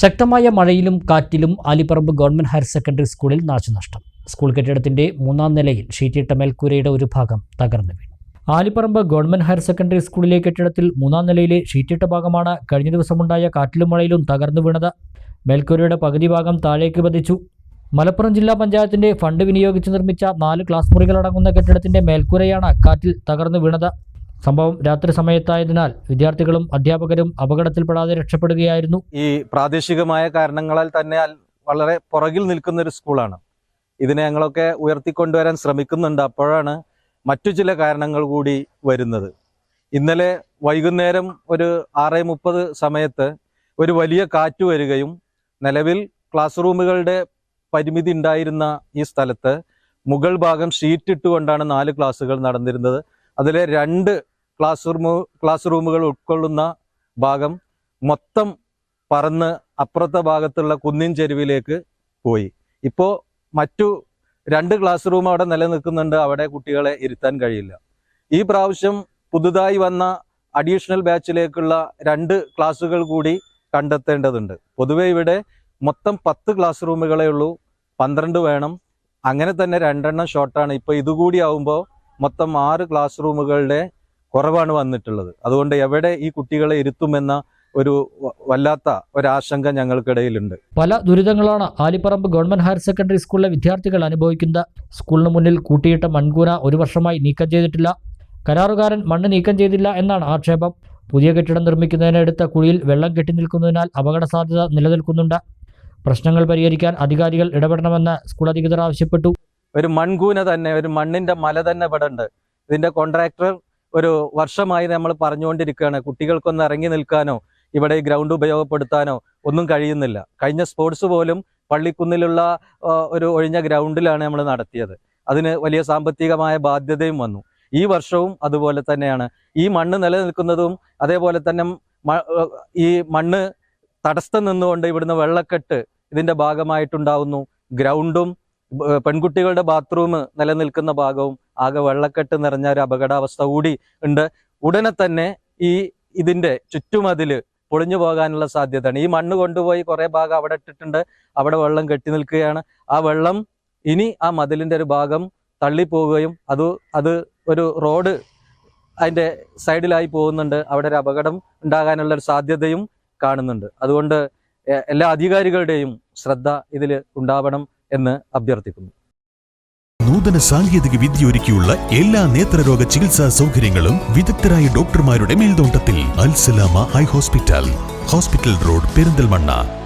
ശക്തമായ മഴയിലും കാറ്റിലും ആലിപ്പറമ്പ് ഗവൺമെന്റ് ഹയർ സെക്കൻഡറി സ്കൂളിൽ നാശനഷ്ടം. സ്കൂൾ കെട്ടിടത്തിന്റെ മൂന്നാം നിലയിൽ ഷീറ്റിട്ട മേൽക്കൂരയുടെ ഒരു ഭാഗം തകർന്നു വീണു. ആലിപ്പറമ്പ് ഗവൺമെന്റ് ഹയർ സെക്കൻഡറി സ്കൂളിലെ കെട്ടിടത്തിൽ മൂന്നാം നിലയിലെ ഷീറ്റിട്ട ഭാഗമാണ് കഴിഞ്ഞ ദിവസമുണ്ടായ കാറ്റിലും മഴയിലും തകർന്നു വീണത്. മേൽക്കൂരയുടെ പകുതി ഭാഗം താഴേക്ക് പതിച്ചു. മലപ്പുറം ജില്ലാ പഞ്ചായത്തിന്റെ ഫണ്ട് വിനിയോഗിച്ച് നിർമ്മിച്ച നാല് ക്ലാസ് മുറികളടങ്ങുന്ന കെട്ടിടത്തിന്റെ മേൽക്കൂരയാണ് കാറ്റിൽ തകർന്നു വീണത്. സംഭവം രാത്രി സമയത്തായതിനാൽ വിദ്യാർത്ഥികളും അധ്യാപകരും അപകടത്തിൽപ്പെടാതെ രക്ഷപ്പെടുകയായിരുന്നു. ഈ പ്രാദേശികമായ കാരണങ്ങളാൽ തന്നെ വളരെ പുറകിൽ നിൽക്കുന്ന ഒരു സ്കൂളാണ്. ഇതിനെ ഞങ്ങളൊക്കെ ഉയർത്തിക്കൊണ്ടുവരാൻ ശ്രമിക്കുന്നുണ്ട്. അപ്പോഴാണ് മറ്റു ചില കാരണങ്ങൾ കൂടി വരുന്നത്. ഇന്നലെ വൈകുന്നേരം ഒരു ആറ് മുപ്പത് സമയത്ത് ഒരു വലിയ കാറ്റ് വരികയും നിലവിൽ ക്ലാസ് റൂമുകളുടെ പരിമിതി ഉണ്ടായിരുന്ന ഈ സ്ഥലത്ത് മുകൾ ഭാഗം ഷീറ്റ് ഇട്ടുകൊണ്ടാണ് നാല് ക്ലാസ്സുകൾ നടന്നിരുന്നത്. അതിലെ രണ്ട് ക്ലാസ് റൂമു ക്ലാസ് റൂമുകൾ ഉൾക്കൊള്ളുന്ന ഭാഗം മൊത്തം പറന്ന് അപ്പുറത്തെ ഭാഗത്തുള്ള കുന്നിൻ ചെരുവിലേക്ക് പോയി. ഇപ്പോൾ മറ്റു രണ്ട് ക്ലാസ് റൂം അവിടെ നിലനിൽക്കുന്നുണ്ട്. അവിടെ കുട്ടികളെ ഇരുത്താൻ കഴിയില്ല. ഈ പ്രാവശ്യം പുതുതായി വന്ന അഡീഷണൽ ബാച്ചിലേക്കുള്ള രണ്ട് ക്ലാസ്സുകൾ കൂടി കണ്ടെത്തേണ്ടതുണ്ട്. പൊതുവെ ഇവിടെ മൊത്തം പത്ത് ക്ലാസ് റൂമുകളേ ഉള്ളൂ. പന്ത്രണ്ട് വേണം. അങ്ങനെ തന്നെ രണ്ടെണ്ണം ഷോർട്ടാണ് ഇപ്പോൾ ഇതുകൂടി ആവുമ്പോൾ മൊത്തം ആറ് ക്ലാസ് റൂമുകളുടെ കുറവാണ് വന്നിട്ടുള്ളത്. അതുകൊണ്ട് എവിടെ ഈ കുട്ടികളെ ഇരുത്തുമെന്ന ഒരു വല്ലാത്ത ഒരാശങ്ക ഞങ്ങൾക്കിടയിലുണ്ട്. പല ദുരിതങ്ങളാണ് ആലിപ്പറമ്പ് ഗവൺമെന്റ് ഹയർ സെക്കൻഡറി സ്കൂളിലെ വിദ്യാർത്ഥികൾ അനുഭവിക്കുന്നത്. സ്കൂളിന് മുന്നിൽ കൂട്ടിയിട്ട മൺകൂന ഒരു വർഷമായി നീക്കം ചെയ്തിട്ടില്ല. കരാറുകാരൻ മണ്ണ് നീക്കം ചെയ്തില്ല എന്നാണ് ആക്ഷേപം. പുതിയ കെട്ടിടം നിർമ്മിക്കുന്നതിന് എടുത്ത കുഴിയിൽ വെള്ളം കെട്ടി നിൽക്കുന്നതിനാൽ അപകട സാധ്യത നിലനിൽക്കുന്നുണ്ട്. പ്രശ്നങ്ങൾ പരിഹരിക്കാൻ അധികാരികൾ ഇടപെടണമെന്ന് സ്കൂൾ അധികൃതർ ആവശ്യപ്പെട്ടു. ഒരു മൺകൂന തന്നെ ഒരു മണ്ണിന്റെ മല തന്നെ ഇവിടെ ഉണ്ട് ഇതിന്റെ കോൺട്രാക്ടർ ഒരു വർഷമായി നമ്മൾ പറഞ്ഞുകൊണ്ടിരിക്കുകയാണ്. കുട്ടികൾക്കൊന്ന് ഇറങ്ങി നിൽക്കാനോ ഇവിടെ ഗ്രൗണ്ട് ഉപയോഗപ്പെടുത്താനോ ഒന്നും കഴിയുന്നില്ല. കഴിഞ്ഞ സ്പോർട്സ് പോലും പള്ളിക്കുന്നിലുള്ള ഒരു ഒഴിഞ്ഞ ഗ്രൗണ്ടിലാണ് നമ്മൾ നടത്തിയത്. അതിന് വലിയ സാമ്പത്തികമായ ബാധ്യതയും വന്നു. ഈ വർഷവും അതുപോലെ തന്നെയാണ്. ഈ മണ്ണ് നിലനിൽക്കുന്നതും അതേപോലെ തന്നെ ഈ മണ്ണ് തടസ്സം നിന്നുകൊണ്ട് ഇവിടുന്ന് വെള്ളക്കെട്ട് ഇതിന്റെ ഭാഗമായിട്ടുണ്ടാവുന്നു. ഗ്രൗണ്ടും പെൺകുട്ടികളുടെ ബാത്റൂം നിലനിൽക്കുന്ന ഭാഗവും ആകെ വെള്ളക്കെട്ട് നിറഞ്ഞ ഒരു അപകടാവസ്ഥ കൂടി ഉണ്ട്. ഉടനെ തന്നെ ഈ ഇതിന്റെ ചുറ്റുമതിൽ പൊളിഞ്ഞു പോകാനുള്ള സാധ്യതയാണ്. ഈ മണ്ണ് കൊണ്ടുപോയി കുറെ ഭാഗം അവിടെ ഇട്ടിട്ടുണ്ട്. അവിടെ വെള്ളം കെട്ടി നിൽക്കുകയാണ്. ആ വെള്ളം ഇനി ആ മതിലിന്റെ ഒരു ഭാഗം തള്ളിപ്പോവുകയും അത് അത് ഒരു റോഡ് അതിന്റെ സൈഡിലായി പോകുന്നുണ്ട്. അവിടെ ഒരു അപകടം ഉണ്ടാകാനുള്ള ഒരു സാധ്യതയും കാണുന്നുണ്ട്. അതുകൊണ്ട് എല്ലാ അധികാരികളുടെയും ശ്രദ്ധ ഇതിൽ ഉണ്ടാവണം. എന്ന് അഭ്യർത്ഥിക്കുന്നു. നൂതന സാങ്കേതിക വിദ്യ ഒരുക്കിയുള്ള എല്ലാ നേത്രരോഗ ചികിത്സാ സൗകര്യങ്ങളും വിദഗ്ധരായ ഡോക്ടർമാരുടെ മേൽനോട്ടത്തിൽ Alsalama eye hospital. Hospital road Perinthalmanna.